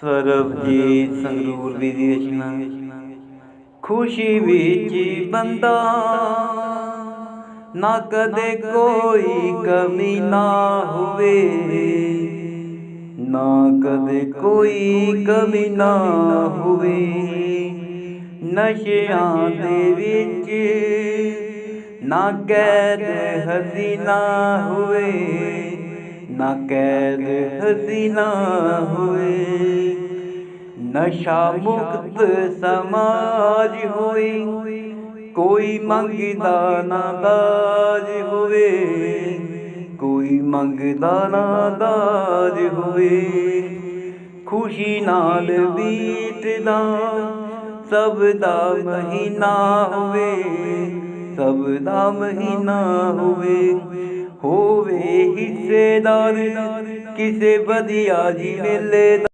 ਸਰਬਜੀਤ ਸੰਗਰੂਰ ਦੀ ਦੀ ਰਚਨਾ ਖੁਸ਼ੀ ਵਿੱਚ ਬੰਦਾ, ਨਾ ਕਦੇ ਕੋਈ ਕਮੀ ਨਾ ਹੋਵੇ। ਨਾ ਕਦੇ ਕੋਈ ਕਮੀ ਨਾ ਹੋਵੇ। ਨਸ਼ਿਆਂ ਦੇ ਵਿੱਚ ਨਾ ਕੈਦ ਹਸੀਨਾ ਹੋਵੇ। ਨਾ ਕੈਦ ਹਸੀਨਾ ਹੋਵੇ। ਨਸ਼ਾ ਮੁਕਤ ਸਮਾਜ ਹੋਈ। ਕੋਈ ਮੰਗਦਾ ਨਾ ਦਾਜ ਹੋਵੇ। ਕੋਈ ਮੰਗਦਾ ਨਾ ਦਾਜ ਹੋਵੇ। ਖੁਸ਼ੀ ਨਾਲ ਬੀਤਦਾ ਸਭ ਦਾ ਮਹੀਨਾ ਹੋਵੇ। ਸਭ ਦਾ ਮਹੀਨਾ ਹੋਵੇ। ਹੋਵੇ ਹਿੱਸੇਦਾਰ। ਕਿਸੇ ਵਧੀਆ ਜੀ ਮੇਲੇ